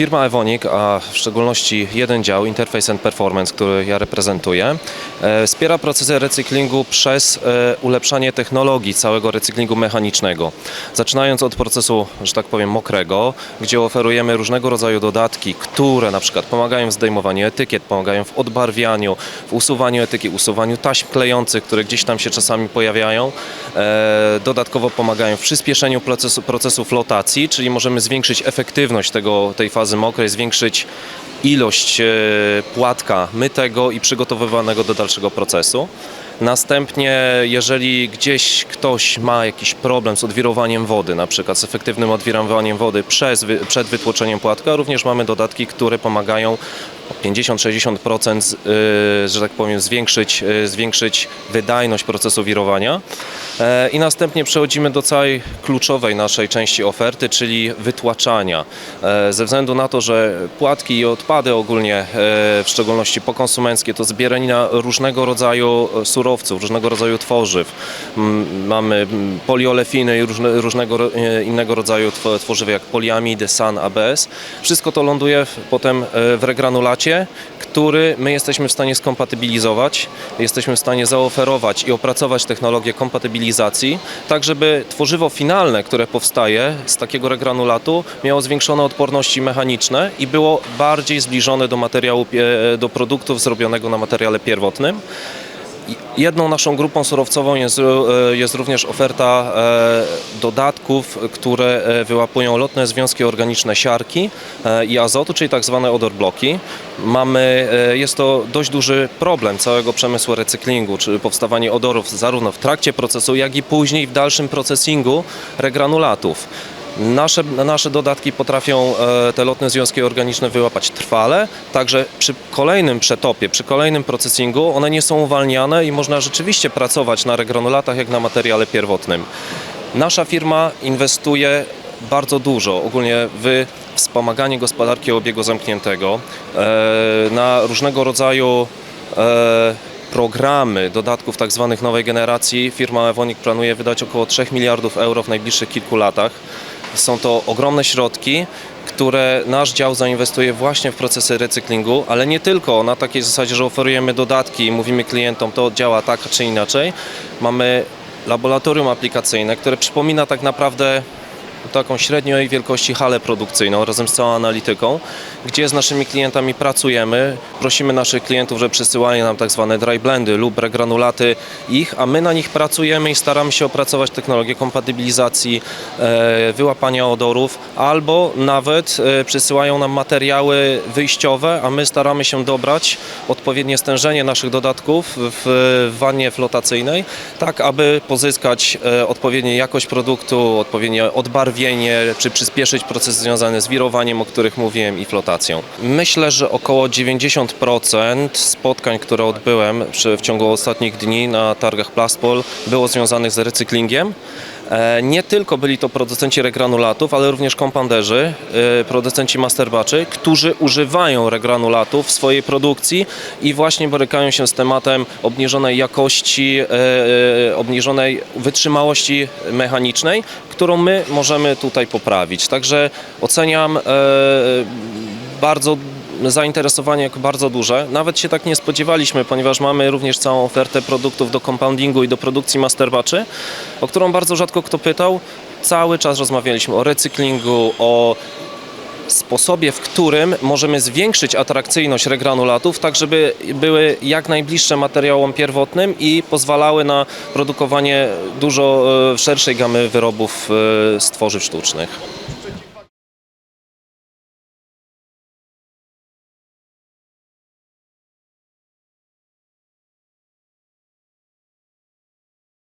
Firma Evonik, a w szczególności jeden dział Interface and Performance, który ja reprezentuję, e, wspiera procesy recyklingu przez e, ulepszanie technologii całego recyklingu mechanicznego. Zaczynając od procesu, że tak powiem, mokrego, gdzie oferujemy różnego rodzaju dodatki, które na przykład pomagają w zdejmowaniu etykiet, pomagają w odbarwianiu, w usuwaniu etykiet, usuwaniu taśm klejących, które gdzieś tam się czasami pojawiają. E, Dodatkowo pomagają w przyspieszeniu procesu, procesu flotacji, czyli możemy zwiększyć efektywność tego, tej fazy mokrej, zwiększyć ilość e, płatka mytego i przygotowywanego do dalszego procesu. Następnie, jeżeli gdzieś ktoś ma jakiś problem z odwirowaniem wody, na przykład z efektywnym odwirowaniem wody przez, przed wytłoczeniem płatka, również mamy dodatki, które pomagają o 50-60%, z- y, że tak powiem, zwiększyć, y, zwiększyć wydajność procesu wirowania. E, I następnie przechodzimy do całej kluczowej naszej części oferty, czyli wytłaczania. E, Ze względu na to, że płatki i odpady ogólnie, e, w szczególności pokonsumenckie, to zbieranina różnego rodzaju surowców, różnego rodzaju tworzyw. Mamy poliolefiny i różne, różnego e, innego rodzaju tw- tworzywa, jak poliamidy, SAN, ABS. Wszystko to ląduje potem e, w regranulacie, który my jesteśmy w stanie skompatybilizować, jesteśmy w stanie zaoferować i opracować technologię kompatybilizacji, tak żeby tworzywo finalne, które powstaje z takiego regranulatu, miało zwiększone odporności mechaniczne i było bardziej zbliżone do materiału, pie- do produktów zrobionego na materiale pierwotnym. Jedną naszą grupą surowcową jest, e, jest również oferta e, dodatków, które e, wyłapują lotne związki organiczne siarki e, i azotu, czyli tak zwane odor bloki. Mamy, e, jest to dość duży problem całego przemysłu recyklingu, czyli powstawanie odorów zarówno w trakcie procesu, jak i później w dalszym procesingu regranulatów. Nasze, nasze dodatki potrafią e, te lotne związki organiczne wyłapać trwale, także przy kolejnym przetopie, przy kolejnym procesingu one nie są uwalniane i można rzeczywiście pracować na regranulatach jak na materiale pierwotnym. Nasza firma inwestuje bardzo dużo ogólnie w wspomaganie gospodarki obiegu zamkniętego, e, na różnego rodzaju e, programy dodatków tak zwanych nowej generacji. Firma Evonik planuje wydać około 3 miliardów euro w najbliższych kilku latach. Są to ogromne środki, które nasz dział zainwestuje właśnie w procesy recyklingu, ale nie tylko na takiej zasadzie, że oferujemy dodatki i mówimy klientom, to działa tak czy inaczej. Mamy laboratorium aplikacyjne, które przypomina tak naprawdę taką średniej wielkości halę produkcyjną razem z całą analityką, gdzie z naszymi klientami pracujemy. Prosimy naszych klientów, że przesyłali nam tak zwane dry blendy lub regranulaty ich, a my na nich pracujemy i staramy się opracować technologię kompatybilizacji, e, wyłapania odorów, albo nawet e, przysyłają nam materiały wyjściowe, a my staramy się dobrać odpowiednie stężenie naszych dodatków w, w wannie flotacyjnej, tak aby pozyskać e, odpowiednią jakość produktu, odpowiednie odbarwienie, czy przyspieszyć proces związany z wirowaniem, o których mówiłem, i flotacją. Myślę, że około 90% spotkań, które odbyłem w ciągu ostatnich dni na targach Plastpol było związanych z recyklingiem. E, Nie tylko byli to producenci regranulatów, ale również kompanderzy, e, producenci masterbaczy, którzy używają regranulatów w swojej produkcji i właśnie borykają się z tematem obniżonej jakości, e, obniżonej wytrzymałości mechanicznej, którą my możemy tutaj poprawić. Także oceniam bardzo zainteresowanie bardzo duże. Nawet się tak nie spodziewaliśmy, ponieważ mamy również całą ofertę produktów do compoundingu i do produkcji masterbaczy, o którą bardzo rzadko kto pytał. Cały czas rozmawialiśmy o recyklingu, o sposobie, w którym możemy zwiększyć atrakcyjność regranulatów, tak żeby były jak najbliższe materiałom pierwotnym i pozwalały na produkowanie dużo e, szerszej gamy wyrobów e, z tworzyw sztucznych.